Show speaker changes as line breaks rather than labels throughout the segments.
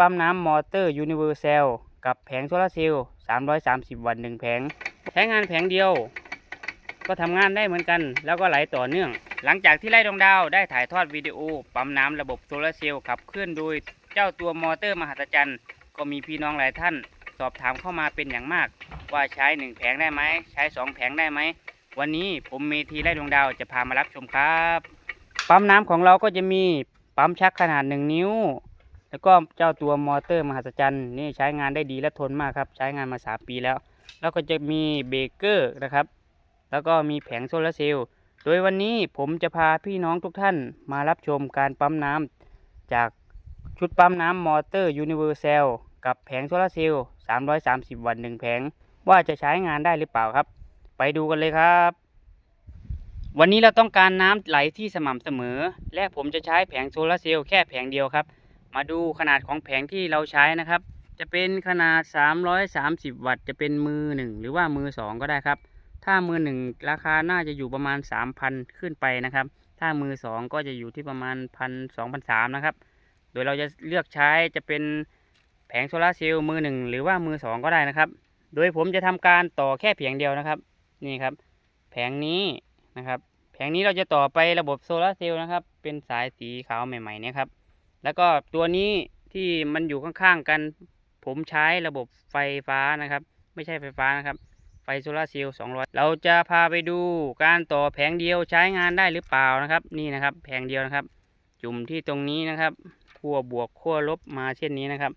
ปั๊มน้ำมอเตอร์ยูนิเวอร์แซลกับแผงโซลาเซลล์330 วัตต์หนึ่งแผง ใช้งานแผงเดียว ก็ทำงานได้เหมือนกัน แล้วก็ไหลต่อเนื่อง หลังจากที่ไล่ดวงดาวได้ถ่ายทอดวิดีโอ ปั๊มน้ำระบบโซลาเซลล์ขับเคลื่อนโดยเจ้าตัวมอเตอร์มหัศจรรย์ ก็มีพี่น้องหลายท่าน สอบถามเข้ามาเป็นอย่างมาก ว่าใช้หนึ่งแผงได้ไหม ใช้สองแผงได้ไหม วันนี้ผมเมทีไล่ดวงดาวจะพามารับชมครับ ปั๊มน้ำของเราก็จะมีปั๊มชักขนาดหนึ่งนิ้ว แล้วก็เจ้าตัวมอเตอร์มหัศจรรย์นี่ใช้งานได้ดีและทนมากครับ ใช้งานมาสามปีแล้ว แล้วก็จะมีเบรกเกอร์นะครับ แล้วก็มีแผงโซลาร์เซลล์ โดยวันนี้ผมจะพาพี่น้องทุกท่านมารับชมการปั๊มน้ำจากชุดปั๊มน้ำมอเตอร์ยูนิเวอร์แซลกับแผงโซลาร์เซลล์330 วัตต์หนึ่งแผง ว่าจะใช้งานได้หรือเปล่าครับ ไปดูกันเลยครับ วันนี้เราต้องการน้ำไหลที่สม่ำเสมอ และผมจะใช้แผงโซลาร์เซลล์แค่แผงเดียวครับ มาดูขนาดของแผงที่เราใช้นะครับ จะเป็นขนาด 330 วัตต์ จะเป็นมือหนึ่งหรือว่ามือสองก็ได้ครับ ถ้ามือหนึ่งราคาน่าจะอยู่ประมาณ 3,000 ขึ้นไปนะครับ ถ้ามือสองก็จะอยู่ที่ประมาณพันสองพันนะครับ โดยเราจะเลือกใช้จะเป็นแผงโซลาร์เซลล์มือหนึ่งหรือว่ามือสองก็ได้นะครับ โดยผมจะทำการต่อแค่เพียงเดียวนะครับ นี่ครับ แผงนี้นะครับ แผงนี้เราจะต่อไประบบโซลาร์เซลล์นะครับ เป็นสายสีขาวใหม่ๆเนี่ยครับ แล้วก็ตัวนี้ที่มันอยู่ข้างๆกัน ผมใช้ระบบไฟฟ้านะครับ ไม่ใช่ไฟฟ้านะครับ ไฟโซลาร์เซลล์200 เราจะพาไปดูการต่อแผงเดียวใช้งานได้หรือเปล่านะครับ นี่นะครับ แผงเดียวนะครับ จุ่มที่ตรงนี้นะครับขั้วบวกขั้วลบมาเช่นนี้นะครับ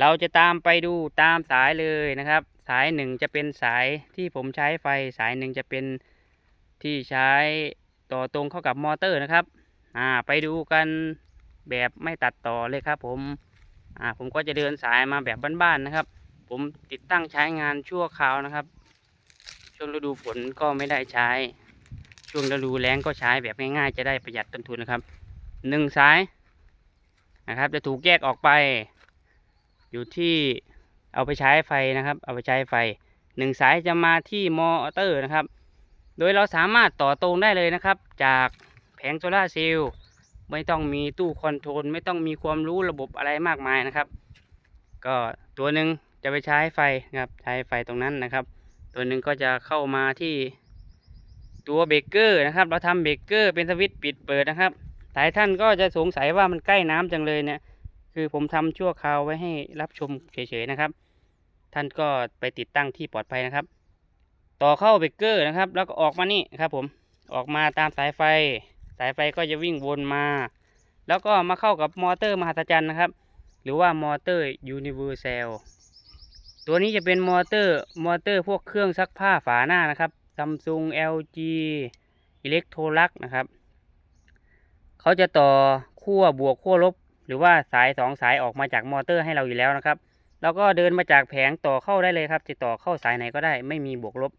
เราจะตามไปดูตามสายเลยนะครับ สายหนึ่งจะเป็นสายที่ผมใช้ไฟสายหนึ่งจะเป็นที่ใช้ต่อตรงเข้ากับมอเตอร์นะครับ อ่า ไปดูกัน แบบไม่ตัดต่อเลยครับ ผมอ่าผมก็จะเดินสายมาแบบบ้านๆนะครับ ผมติดตั้งใช้งานชั่วคราวนะครับช่วงฤดูฝนก็ไม่ได้ใช้ ช่วงฤดูแล้งก็ใช้แบบง่ายๆ จะได้ประหยัดต้นทุนนะครับหนึ่งสายนะครับ จะถูกแยกออกไป อยู่ที่เอาไปใช้ไฟนะครับ เอาไปใช้ไฟหนึ่งสายจะมาที่มอเตอร์นะครับ โดยเราสามารถต่อตรงได้เลยนะครับ จากแผงโซลาร์เซลล์ ไม่ต้องมีตู้คอนโทรลไม่ต้องมีความรู้ระบบอะไรมากมายนะครับ ก็ตัวหนึ่งจะไปใช้ไฟนะครับใช้ไฟตรงนั้นนะครับ ตัวหนึ่งก็จะเข้ามาที่ตัวเบรกเกอร์นะครับ เราทำเบรกเกอร์เป็นสวิตช์ปิดเปิดนะครับหลายท่านก็จะสงสัยว่ามันใกล้น้ำจังเลยเนี่ย คือผมทำชั่วคราวไว้ให้รับชมเฉยๆนะครับ ท่านก็ไปติดตั้งที่ปลอดภัยนะครับ ต่อเข้าเบรกเกอร์นะครับ แล้วก็ออกมานี่ครับผมออกมาตามสายไฟ สายไฟก็จะวิ่งวนมา แล้วก็มาเข้ากับมอเตอร์มหัศจรรย์นะครับ หรือว่ามอเตอร์ยูนิเวอร์แซลตัวนี้จะเป็นมอเตอร์มอเตอร์พวกเครื่องซักผ้าฝาหน้านะครับ Samsung LG Electrolux นะครับเขาจะต่อขั้วบวกขั้วลบ หรือว่าสายสองสายออกมาจากมอเตอร์ให้เราอยู่แล้วนะครับ แล้วก็เดินมาจากแผงต่อเข้าได้เลยครับจะต่อเข้าสายไหนก็ได้ไม่มีบวกลบ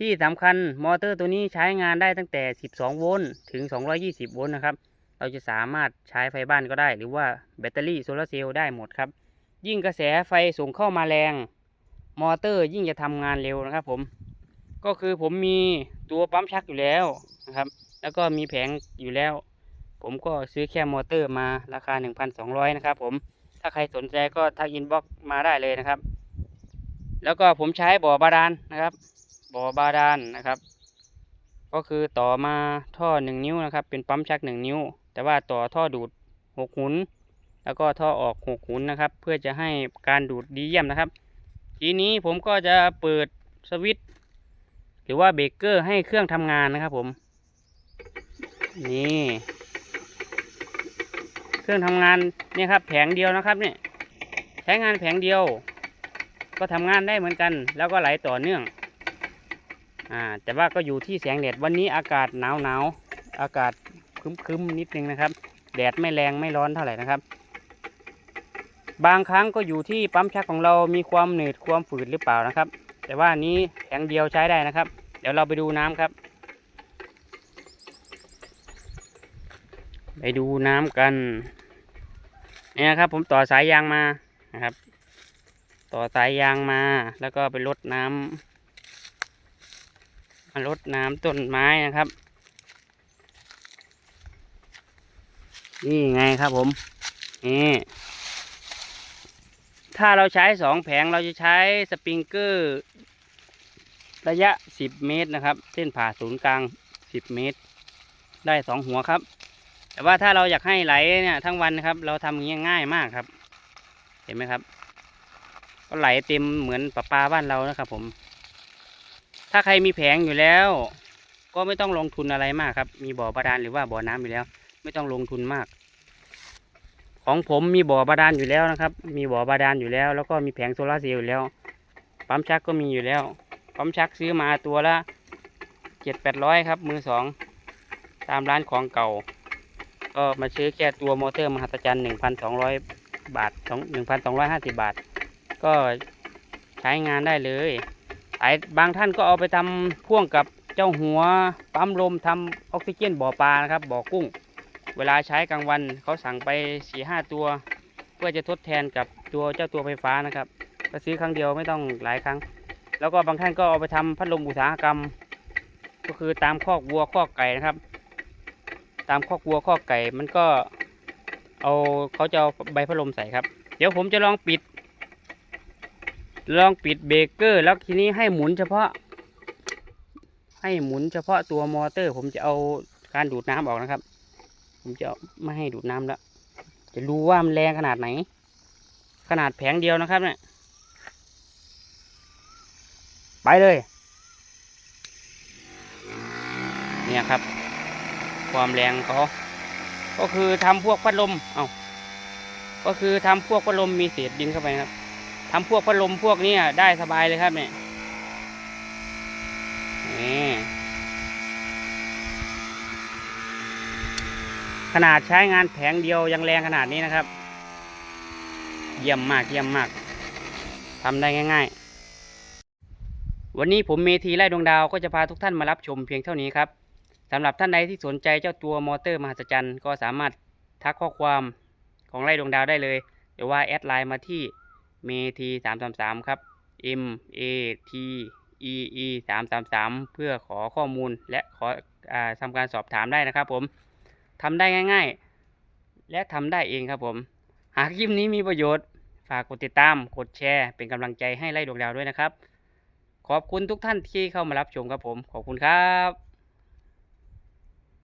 ที่สำคัญมอเตอร์ตัวนี้ใช้งานได้ตั้งแต่ 12 โวลต์ถึง 220 โวลต์นะครับ เราจะสามารถใช้ไฟบ้านก็ได้ หรือว่าแบตเตอรี่โซลาร์เซลล์ได้หมดครับ ยิ่งกระแสไฟส่งเข้ามาแรง มอเตอร์ยิ่งจะทำงานเร็วนะครับผม ก็คือผมมีตัวปั๊มชักอยู่แล้วนะครับ แล้วก็มีแผงอยู่แล้ว ผมก็ซื้อแค่มอเตอร์มาราคา 1,200 นะครับผม ถ้าใครสนใจก็ทักอินบ็อกมาได้เลยนะครับ แล้วก็ผมใช้บ่อบาดาลนะครับ บ่อบาดาลนะครับ ก็คือต่อมาท่อ1นิ้วนะครับ เป็นปั๊มชัก1นิ้ว แต่ว่าต่อท่อดูด6หุนแล้วก็ท่อออก6หุนนะครับ เพื่อจะให้การดูดดีเยี่ยมนะครับ ทีนี้ผมก็จะเปิดสวิตช์หรือว่าเบรกเกอร์ให้เครื่องทำงานนะครับผม นี่เครื่องทำงานเนี่ยครับแผงเดียวนะครับเนี่ยใช้งานแผงเดียว ก็ทำงานได้เหมือนกัน แล้วก็ไหลต่อเนื่อง อ่าแต่ว่าก็อยู่ที่แสงแดดวันนี้อากาศหนาวหนาวๆอากาศครึ้มๆนิดนึงนะครับ แดดไม่แรงไม่ร้อนเท่าไหร่นะครับ บางครั้งก็อยู่ที่ปั๊มชักของเรามีความหนืดความฝืดหรือเปล่านะครับ แต่ว่านี้แผงเดียวใช้ได้นะครับ เดี๋ยวเราไปดูน้ำครับ ไปดูน้ำกันเนี่ยนะครับ ผมต่อสายยางมานะครับ ต่อสายยางมาแล้วก็ไปลดน้ำ มาลดน้ำต้นไม้นะครับ นี่ไงครับผม นี่ถ้าเราใช้สองแผงเราจะใช้สปริงเกอร์ ระยะ 10 เมตรนะครับ เส้นผ่าศูนย์กลาง 10 เมตร ได้สองหัวครับ แต่ว่าถ้าเราอยากให้ไหลเนี่ยทั้งวันนะครับ เราทำอย่างนี้ง่ายมากครับ เห็นไหมครับ ก็ไหลเต็มเหมือนประปาบ้านเรานะครับผม ถ้าใครมีแผงอยู่แล้ว ก็ไม่ต้องลงทุนอะไรมากครับ มีบ่อบาดาลหรือว่าบ่อน้ำอยู่แล้ว ไม่ต้องลงทุนมาก ของผมมีบ่อบาดาลอยู่แล้วนะครับ มีบ่อบาดาลอยู่แล้ว แล้วก็มีแผงโซลาร์เซลล์อยู่แล้วปั๊มชักก็มีอยู่แล้วปั๊มชักซื้อมาตัวละเจ็ดแปดร้อยครับ มือสองตามร้านของเก่า ก็มาซื้อแค่ตัวมอเตอร์มหัศจรรย์หนึ่งพันสองร้อยบาทสองหนึ่งพันสองร้อยห้าสิบบาท ก็ใช้งานได้เลย ไอ้บางท่านก็เอาไปทำพ่วงกับเจ้าหัวปั๊มลมทำออกซิเจนบ่อปลานะครับบ่อกุ้ง เวลาใช้กลางวันเขาสั่งไปสี่ห้าตัว เพื่อจะทดแทนกับตัวเจ้าตัวไฟฟ้านะครับก็ซื้อครั้งเดียวไม่ต้องหลายครั้ง แล้วก็บางท่านก็เอาไปทำพัดลมอุตสาหกรรม ก็คือตามคอกวัวคอกไก่นะครับ ตามคอกวัวคอกไก่มันก็เอาเขาจะเอาใบพัดลมใส่ครับ เดี๋ยวผมจะลองปิด ลองปิดเบรกเกอร์ แล้วทีนี้ให้หมุนเฉพาะ ให้หมุนเฉพาะตัวมอเตอร์ ผมจะเอาการดูดน้ำออกนะครับ ผมจะไม่ให้ดูดน้ำแล้ว จะรู้ว่ามันแรงขนาดไหน ขนาดแผงเดียวนะครับเนี่ยไปเลย เนี่ยครับ ความแรงเขาก็คือทำพวกพัดลม เอาก็คือทำพวกพัดลมมีเศษดินเข้าไปครับ ทำพวกพัดลมพวกนี้ได้สบายเลยครับเนี่ยนี่ขนาดใช้งานแผงเดียวยังแรงขนาดนี้นะครับ เยี่ยมมากเยี่ยมมากทำได้ง่าย ๆ วันนี้ผมเมธีไล่ดวงดาวก็จะพาทุกท่านมารับชมเพียงเท่านี้ครับสำหรับท่านใดที่สนใจเจ้าตัวมอเตอร์มหัศจรรย์ก็สามารถทักข้อความของไล่ดวงดาวได้เลย หรือว่าแอดไลน์มาที่ เมทีสามสามสามครับ M A T E E สามสามสามเพื่อขอข้อมูลและขออทำการสอบถามได้นะครับผมทำได้ง่าย ๆ และทำได้เองครับผม หากคลิปนี้มีประโยชน์ฝากกดติดตาม กดแชร์ เป็นกำลังใจให้ไล่ดวงดาวด้วยนะครับ ขอบคุณทุกท่านที่เข้ามารับชมครับผม ขอบคุณครับ